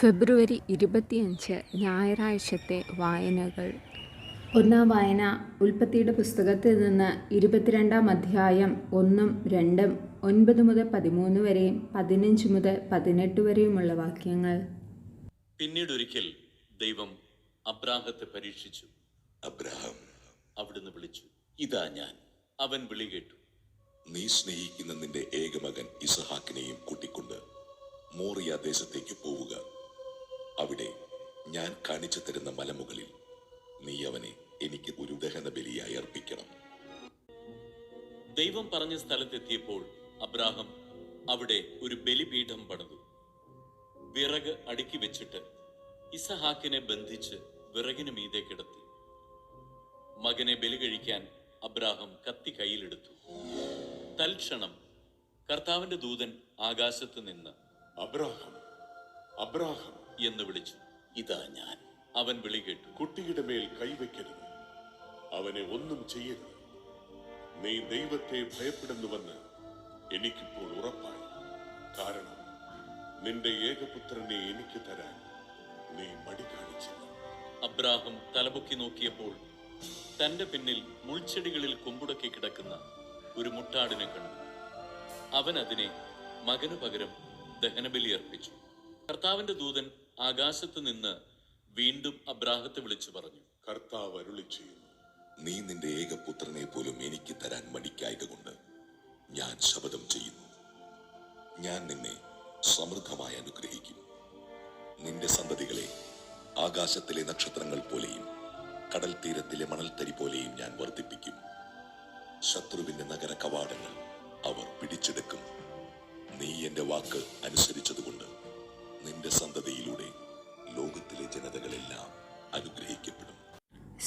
ഫെബ്രുവരി ഇരുപത്തിയഞ്ച് ഞായറാഴ്ചത്തെ വായനകൾ. ഒന്നാം വായന ഉൽപ്പത്തിയുടെ പുസ്തകത്തിൽ നിന്ന് ഇരുപത്തിരണ്ടാം അധ്യായം ഒന്നും രണ്ടും ഒൻപത് മുതൽ പതിമൂന്ന് വരെയും പതിനഞ്ച് മുതൽ പതിനെട്ട് വരെയുമുള്ള വാക്യങ്ങൾ. പിന്നീട് ഒരിക്കൽ ദൈവം അബ്രാഹത്തെ പരീക്ഷിച്ചു. അബ്രഹാം അവിടുന്ന് വിളിച്ചു ഇതാ ഞാൻ. അവൻ വിളി കേട്ടു നീ സ്നേഹിക്കുന്ന നിന്റെ ഏകമകൻ ഇസഹാക്കിനെയും കൂട്ടിക്കൊണ്ട് മോറിയ ദേശത്തേക്ക് പോവുക. ഞാൻ കാണിച്ചു തരുന്ന മലമുകളിൽ നീ അവനെ എനിക്ക് ഒരു ദഹന ബലിയായി അർപ്പിക്കണം. ദൈവം പറഞ്ഞ സ്ഥലത്തെത്തിയപ്പോൾ അബ്രാഹം അവിടെ ഒരു ബലിപീഠം പണിതു. വിറക് അടുക്കി വെച്ചിട്ട് ഇസഹാക്കിനെ ബന്ധിച്ച് വിറകിന് മീതെ കിടത്തി. മകനെ ബലി കഴിക്കാൻ അബ്രാഹം കത്തി കയ്യിലെടുത്തു. തൽക്ഷണം കർത്താവിന്റെ ദൂതൻ ആകാശത്ത് നിന്ന് അബ്രാഹം അബ്രാഹം എന്ന് വിളിച്ചു. ഇതാ ഞാൻ. അവൻ വിളി കേട്ടു. കുട്ടിയുടെ മേൽ കൈവയ്ക്കരുത് അവനെ ഒന്നും ചെയ്യരുത്. നീ ദൈവത്തെ ഭയപ്പെടുന്നുവെന്ന് എനിക്കിപ്പോൾ ഉറപ്പായി. കാരണം നിന്റെ ഏകപുത്രനെ എനിക്ക് തരാൻ നീ മടി കാണിച്ചില്ല. അബ്രാഹം തലപൊക്കി നോക്കിയപ്പോൾ തന്റെ പിന്നിൽ മുൾച്ചെടികളിൽ കൊമ്പുടക്കി കിടക്കുന്ന ഒരു മുട്ടാടിനെ കണ്ടു. അവൻ അതിനെ മകനു പകരം ദഹനബലി അർപ്പിച്ചു. കർത്താവിന്റെ ദൂതൻ ആകാശത്ത് നിന്ന് വീണ്ടും അബ്രാഹത്തെ വിളിച്ചു പറഞ്ഞു കർത്താവ് അരുളി ചെയ്യുന്നു നീ നിന്റെ ഏകപുത്രനെ പോലും എനിക്ക് തരാൻ മടിക്കായക കൊണ്ട് ഞാൻ ശപഥം ചെയ്യുന്നു. ഞാൻ നിന്നെ സമൃദ്ധമായി അനുഗ്രഹിക്കും. നിന്റെ സന്തതികളെ ആകാശത്തിലെ നക്ഷത്രങ്ങൾ പോലെയും കടൽ തീരത്തിലെ മണൽത്തരി പോലെയും ഞാൻ വർദ്ധിപ്പിക്കും. ശത്രുവിന്റെ നഗര കവാടങ്ങൾ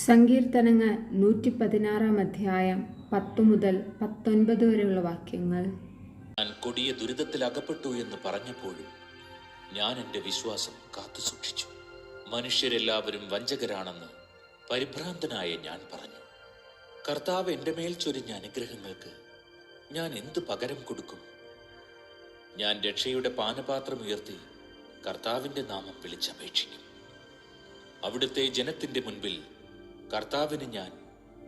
സങ്കീർത്തനങ്ങൾ നൂറ്റി പതിനാറാം അധ്യായം പത്ത് മുതൽ പത്തൊൻപത് വരെയുള്ള വാക്യങ്ങൾ. ഞാൻ കൊടിയ ദുരിതത്തിൽ അകപ്പെട്ടു എന്ന് പറഞ്ഞപ്പോഴും ഞാൻ എന്റെ വിശ്വാസം കാത്തു സൂക്ഷിച്ചു. മനുഷ്യരെല്ലാവരും വഞ്ചകരാണെന്ന് പരിഭ്രാന്തനായ ഞാൻ പറഞ്ഞു. കർത്താവ് എന്റെ മേൽ ചൊരിഞ്ഞ അനുഗ്രഹങ്ങൾക്ക് ഞാൻ എന്ത് പകരം കൊടുക്കും? ഞാൻ രക്ഷയുടെ പാനപാത്രം ഉയർത്തി കർത്താവിന്റെ നാമം വിളിച്ചപേക്ഷിക്കും. അവിടുത്തെ ജനത്തിന്റെ മുൻപിൽ കർത്താവിന് ഞാൻ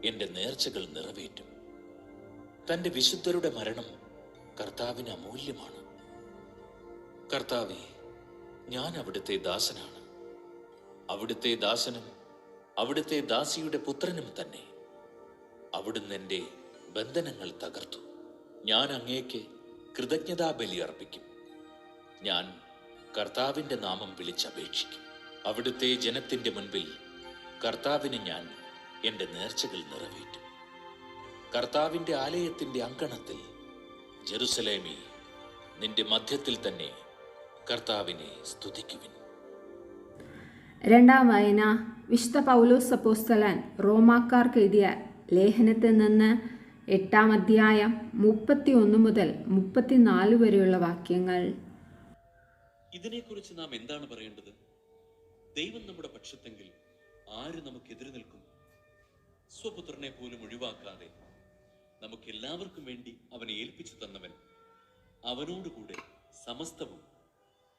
എന്റെ നേർച്ചകൾ നിറവേറ്റും. തന്റെ വിശുദ്ധരുടെ മരണം കർത്താവിന് അമൂല്യമാണ്. കർത്താവെ ഞാൻ അവിടുത്തെ ദാസനാണ്. അവിടുത്തെ ദാസനും അവിടുത്തെ ദാസിയുടെ പുത്രനും തന്നെ. അവിടുന്ന് എന്റെ ബന്ധനങ്ങൾ തകർത്തു. ഞാൻ അങ്ങേക്ക് കൃതജ്ഞതാബലി അർപ്പിക്കും. ഞാൻ കർത്താവിന്റെ നാമം വിളിച്ചപേക്ഷിക്കും. അവിടുത്തെ ജനത്തിന്റെ മുൻപിൽ കർത്താവിന് ഞാൻ എന്റെ നേർച്ചകൾ നിറവേറ്റും. കർത്താവിന്റെ ആലയത്തിന്റെ അങ്കണത്തിൽ ജെറുസലേമി നിന്റെ മധ്യത്തിൽ തന്നെ കർത്താവിനെ സ്തുതിക്കുവിൻ. രണ്ടാം വായന. വിശുദ്ധ പൗലോസ് അപ്പോസ്തലൻ റോമാക്കാർക്ക് എഴുതിയ ലേഖനത്തിൽ നിന്ന് എട്ടാം അധ്യായം മുപ്പത്തി ഒന്ന് മുതൽ മുപ്പത്തിനാല് വരെയുള്ള വാക്യങ്ങൾ. ഇതിനെക്കുറിച്ച് നാം എന്താണ് പറയേണ്ടത്? ദൈവം നമ്മുടെ പക്ഷത്തെങ്കിൽ ആര് നമുക്കെതിരെ നിൽക്കും? സ്വപുത്രനെ പോലും ഒഴിവാക്കാതെ നമുക്ക് എല്ലാവർക്കും വേണ്ടി അവനെ ഏൽപ്പിച്ചു തന്നവൻ അവനോടുകൂടെ സമസ്തവും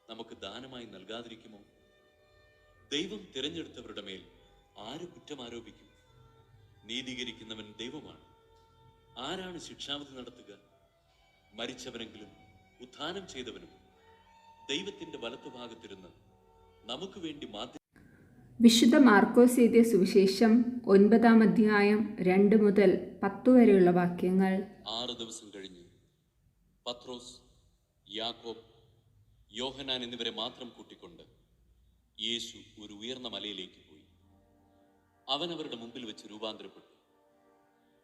നമുക്ക് ദാനമായി നൽകാതിരിക്കുമോ? ദൈവം തിരഞ്ഞെടുത്തവരുടെ മേൽ ആര് കുറ്റം ആരോപിക്കും? നീതീകരിക്കുന്നവൻ ദൈവമാണ്. ആരാണ് ശിക്ഷാവിധി നടത്തുക? മരിച്ചവനെങ്കിലും ഉത്ഥാനം ചെയ്തവനും ദൈവത്തിന്റെ വലത്തുഭാഗത്തിരുന്ന് നമുക്ക് വേണ്ടി മാധ്യ വിശുദ്ധ മാർക്കോസ് എഴുതിയ സുവിശേഷം ഒൻപതാം അധ്യായം രണ്ട് മുതൽ പത്തു വരെയുള്ള വാക്യങ്ങൾ. ആറ് ദിവസം കഴിഞ്ഞ് പത്രോസ് യാക്കോബ് യോഹനാൻ എന്നിവരെ മാത്രം കൂട്ടിക്കൊണ്ട് യേശു ഒരു ഉയർന്ന മലയിലേക്ക് പോയി. അവൻ അവരുടെ മുമ്പിൽ വെച്ച് രൂപാന്തരപ്പെട്ടു.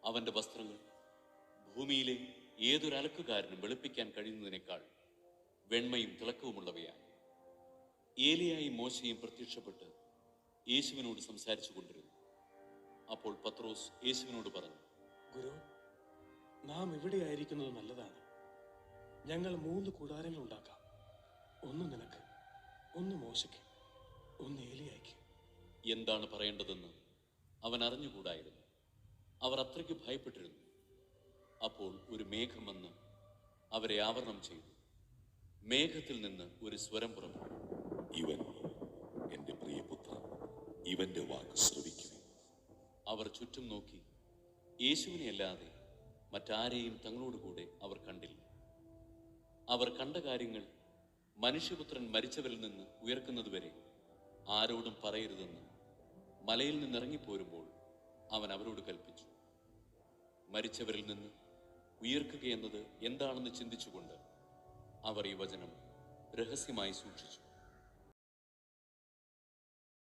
അവന്റെ വസ്ത്രങ്ങൾ ഭൂമിയിലെ ഏതൊരു അലക്കുകാരനും വെളുപ്പിക്കാൻ കഴിയുന്നതിനേക്കാൾ വെണ്മയും തിളക്കവുമുള്ളവയാണ് ഏലിയായും മോശയും പ്രത്യക്ഷപ്പെട്ട് യേശുവിനോട് സംസാരിച്ചു കൊണ്ടിരുന്നു. അപ്പോൾ പത്രോസ് യേശുവിനോട് പറഞ്ഞു ഗുരു നാം ഇവിടെ ഇവിടെയായിരിക്കുന്നത് നല്ലതാണ്. ഞങ്ങൾ മൂന്ന് കൂടാരങ്ങൾ ഉണ്ടാക്കാം. ഒന്ന് നിനക്ക് ഒന്ന് മോശയ്ക്ക് ഒന്ന് ഏലിയായ്ക്ക്. എന്താണ് പറയേണ്ടതെന്ന് അവൻ അറിഞ്ഞുകൂടായിരുന്നു. അവർ അത്രയ്ക്ക് ഭയപ്പെട്ടിരുന്നു. അപ്പോൾ ഒരു മേഘം വന്ന് അവരെ ആവരണം ചെയ്തു. മേഘത്തിൽ നിന്ന് ഒരു സ്വരം പുറപ്പെട്ടു. ഇവൻ ഇവന്റെ വാക്ക് ശ്രവിക്കുവിൻ. അവർ ചുറ്റും നോക്കി. യേശുവിനെ അല്ലാതെ മറ്റാരെയും തങ്ങളോട് കൂടെ അവർ കണ്ടില്ല. അവർ കണ്ട കാര്യങ്ങൾ മനുഷ്യപുത്രൻ മരിച്ചവരിൽ നിന്ന് ഉയർക്കുന്നതുവരെ ആരോടും പറയരുതെന്ന് മലയിൽ നിന്നിറങ്ങിപ്പോരുമ്പോൾ അവൻ അവരോട് കൽപ്പിച്ചു. മരിച്ചവരിൽ നിന്ന് ഉയർക്കുകയെന്നത് എന്താണെന്ന് ചിന്തിച്ചുകൊണ്ട് അവർ ഈ വചനം രഹസ്യമായി സൂക്ഷിച്ചു.